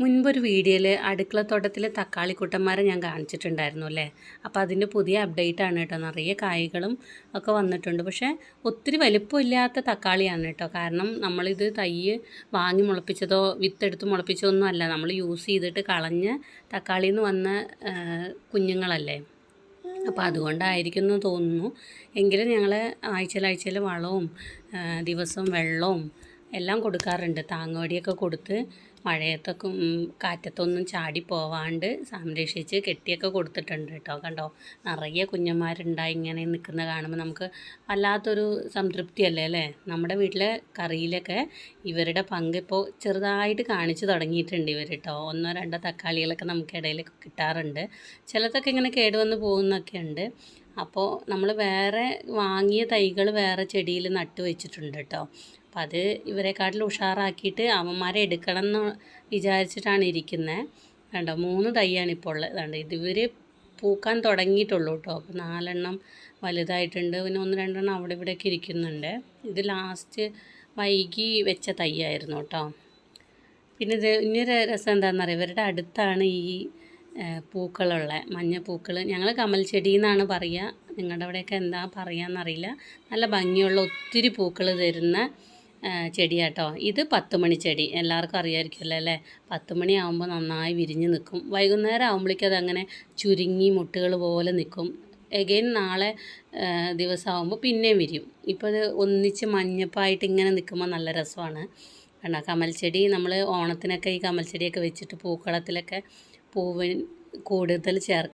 മുൻപൊരു വീഡിയോയിൽ അടുക്കളത്തോട്ടത്തിലെ തക്കാളിക്കൂട്ടന്മാരെ ഞാൻ കാണിച്ചിട്ടുണ്ടായിരുന്നു അല്ലേ? അപ്പോൾ അതിന്റെ പുതിയ അപ്ഡേറ്റ് ആണ് കേട്ടോ. നിറയെ കായ്കളും ഒക്കെ വന്നിട്ടുണ്ട്. പക്ഷേ ഒത്തിരി വലിപ്പമില്ലാത്ത തക്കാളിയാണ് കേട്ടോ. കാരണം നമ്മളിത് തൈ വാങ്ങി മുളപ്പിച്ചതോ വിത്തെടുത്ത് മുളപ്പിച്ചതോ ഒന്നും അല്ല. നമ്മൾ യൂസ് ചെയ്തിട്ട് കളഞ്ഞ് തക്കാളിയിൽ നിന്ന് വന്ന കുഞ്ഞുങ്ങളല്ലേ? അപ്പോൾ അതുകൊണ്ടായിരിക്കും എന്ന് തോന്നുന്നു. എങ്കിലും ഞങ്ങൾ ആഴ്ചയിൽ വളവും ദിവസവും വെള്ളവും എല്ലാം കൊടുക്കാറുണ്ട്. താങ്ങോടിയൊക്കെ കൊടുത്ത് മഴയത്തൊക്കെ കാറ്റത്തൊന്നും ചാടി പോവാണ്ട് സംരക്ഷിച്ച് കെട്ടിയൊക്കെ കൊടുത്തിട്ടുണ്ട് കേട്ടോ. കണ്ടോ? നിറയെ കുഞ്ഞന്മാരുണ്ടായി ഇങ്ങനെ നിൽക്കുന്ന കാണുമ്പോൾ നമുക്ക് വല്ലാത്തൊരു സംതൃപ്തി അല്ലേ? നമ്മുടെ വീട്ടിലെ കറിയിലൊക്കെ ഇവരുടെ പങ്ക് ഇപ്പോൾ ചെറുതായിട്ട് കാണിച്ചു തുടങ്ങിയിട്ടുണ്ട് ഇവർ കേട്ടോ. ഒന്നോ രണ്ടോ തക്കാളികളൊക്കെ നമുക്ക് ഇടയിലൊക്കെ കിട്ടാറുണ്ട്. ചിലതൊക്കെ ഇങ്ങനെ കേടുവന്ന് പോകുന്നൊക്കെ ഉണ്ട് അപ്പോൾ നമ്മൾ വേറെ വാങ്ങിയ തൈകൾ വേറെ ചെടിയിൽ നട്ടു വെച്ചിട്ടുണ്ട് കേട്ടോ അപ്പം അത് ഇവരെക്കാട്ടിൽ ഉഷാറാക്കിയിട്ട് അവന്മാരെ എടുക്കണം എന്ന് വിചാരിച്ചിട്ടാണ് ഇരിക്കുന്നത് കണ്ടോ മൂന്ന് തൈയാണ് ഇപ്പോൾ ഉള്ളത്. കണ്ടോ ഇത് ഇവർ പൂക്കാൻ തുടങ്ങിയിട്ടുള്ളൂ കേട്ടോ അപ്പോൾ നാലെണ്ണം വലുതായിട്ടുണ്ട്. പിന്നെ ഒന്ന് രണ്ടെണ്ണം അവിടെ ഇവിടെയൊക്കെ ഇരിക്കുന്നുണ്ട്. ഇത് ലാസ്റ്റ് വൈകി വെച്ച തൈയായിരുന്നു കേട്ടോ പിന്നെ ഇത് ഇനിയൊരു രസം എന്താണെന്നറിയാം ഇവരുടെ അടുത്താണ് ഈ പൂക്കളുള്ള മഞ്ഞപ്പൂക്കൾ ഞങ്ങൾ കമൽ ചെടി എന്നാണ് പറയുക നിങ്ങളുടെ അവിടെയൊക്കെ എന്താ പറയുകയെന്നറിയില്ല നല്ല ഭംഗിയുള്ള ഒത്തിരി പൂക്കൾ തരുന്ന ചെടിയാട്ടോ. ഇത് പത്ത് മണി ചെടി. എല്ലാവർക്കും അറിയാമായിരിക്കുമല്ലോ അല്ലേ? പത്ത് മണി ആകുമ്പോൾ നന്നായി വിരിഞ്ഞ് നിൽക്കും വൈകുന്നേരം ആകുമ്പോഴേക്കും അതങ്ങനെ ചുരുങ്ങി മുട്ടുകൾ പോലെ നിൽക്കും എഗെയിൻ നാളെ ദിവസമാകുമ്പോൾ പിന്നെയും വിരിയും. ഇപ്പോൾ അത് ഒന്നിച്ച് മഞ്ഞപ്പായിട്ട് ഇങ്ങനെ നിൽക്കുമ്പോൾ നല്ല രസമാണ്. കണ്ടോ? കമൽ ചെടി നമ്മൾ ഓണത്തിനൊക്കെ ഈ കമൽ ചെടിയൊക്കെ വെച്ചിട്ട് പൂക്കളത്തിലൊക്കെ പൂവിൻ കൂടുതൽ ചേർ